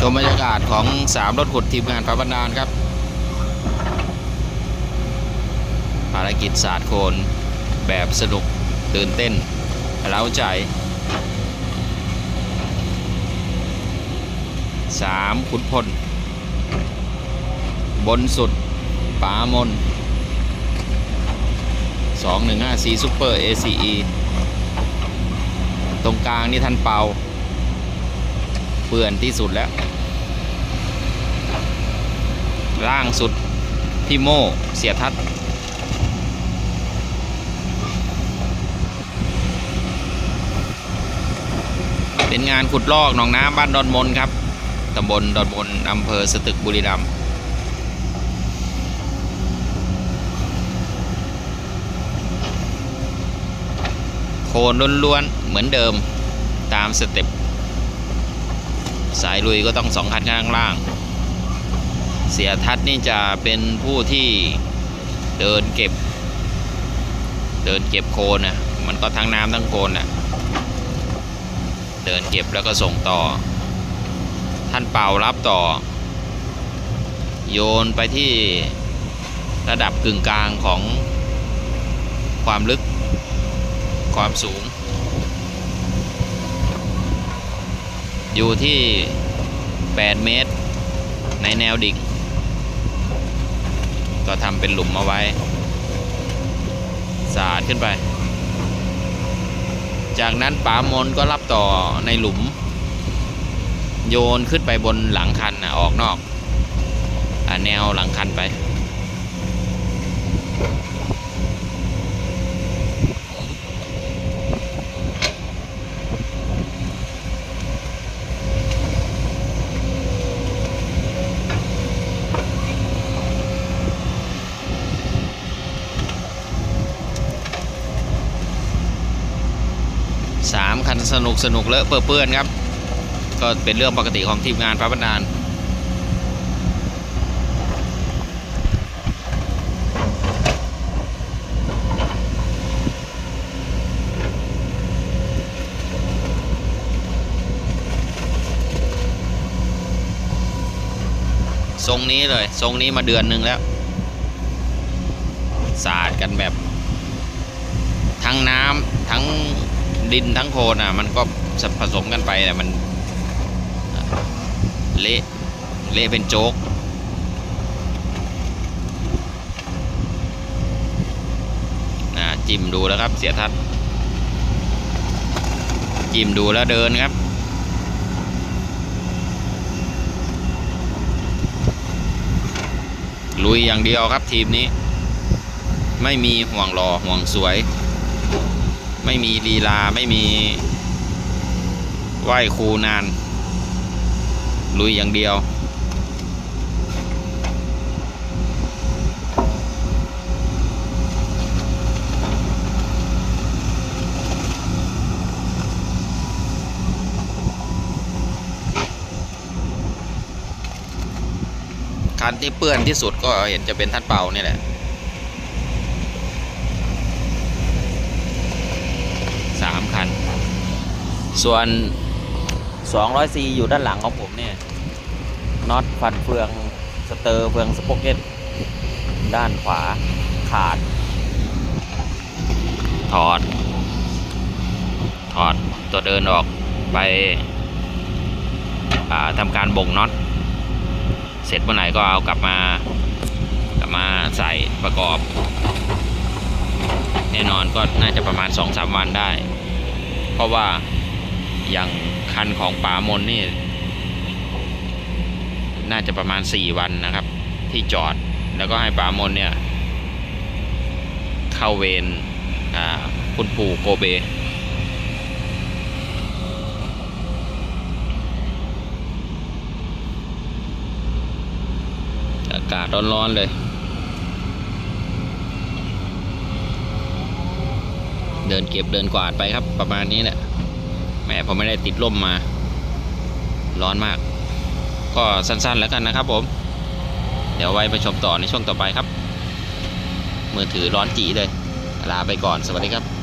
ชมบรรยากาศของสามรถขุดทีมงานพระบรรดาลครับ ภารกิจศาสตร์โคนแบบสนุกตื่นเต้นเร้าใจสามขุนพล บนสุดปามน2154 Super ACE ตรงกลางนี่ท่านเปา เปื่อนที่สุดแล้ว ล่างสุดพี่โม่เสียทัศเป็นงานขุดลอกหนองน้ำบ้านดอนมนครับตำบลดอนมนอำเภอสตึกบุรีรัมย์โคนล้วนๆเหมือนเดิมตามสเต็ป สายลุยก็ต้องสองคันข้างล่าง เสียทัศนี่จะเป็นผู้ที่เดินเก็บ เดินเก็บโคนนะมันก็ทั้งน้ำทั้งโคนนะเดินเก็บแล้วก็ส่งต่อ ท่านเป่ารับต่อ โยนไปที่ระดับกึ่งกลางของความลึกความสูง อยู่ที่ 8 เมตร ในแนวดิ่ง ก็ทำเป็นหลุมเอาไว้ สาดขึ้นไป จากนั้นป๋ามนก็รับต่อในหลุม โยนขึ้นไปบนหลังคันนะออกนอกอแนวหลังคันไป สามคันสนุกสนุกเลอะเปื้อนครับ ก็เป็นเรื่องปกติของทีมงานพระบรรดาลทรงนี้เลยทรงนี้มาเดือนหนึ่งแล้วสาดกันแบบ ทั้งน้ำทั้ง ดินทั้งโคลนอะ มันก็ผสมกันไปแต่มันเละเละเป็นโจ๊กนะจิ้มดูแล้วครับ เสียทัศน์จิ้มดูแล้วเดินครับลุยอย่างเดียวครับทีมนี้ ไม่มีห่วงรอห่วงสวย ไม่มีลีลาไม่มีไหว้ครูนาน ลุยอย่างเดียว คันที่เปื้อนที่สุดก็เห็นจะเป็นท่านเป่านี่แหละ สามคัน ส่วน 200 c อยู่ด้านหลังของผมเนี่ยน็อตฟันเฟืองสเตอร์เฟืองสป็อกเก็ตด้านขวาขาด ถอด ถอดตัวเดินออกไปทำการบ่งน็อต เสร็จเมื่อไหร่ก็เอากลับมากลับมาใส่ประกอบ แน่นอนก็น่าจะประมาณ 2-3 วันได้ เพราะว่า อย่างคันของป่ามนนี่ น่าจะประมาณ 4 วันนะครับ ที่จอดแล้วก็ให้ป่ามนเนี่ย เข้าเวรคุณปู่โกเบ อากาศร้อนๆเลยเดินเก็บเดินกวาดไปครับประมาณนี้แหละ มผมไม่ได้ติดร่มมา ร้อนมาก ก็สั้นๆแล้วกันนะครับผม เดี๋ยวไว้ไปชมต่อในช่วงต่อไปครับ มือถือร้อนจีเลยลาไปก่อนสวัสดีครับ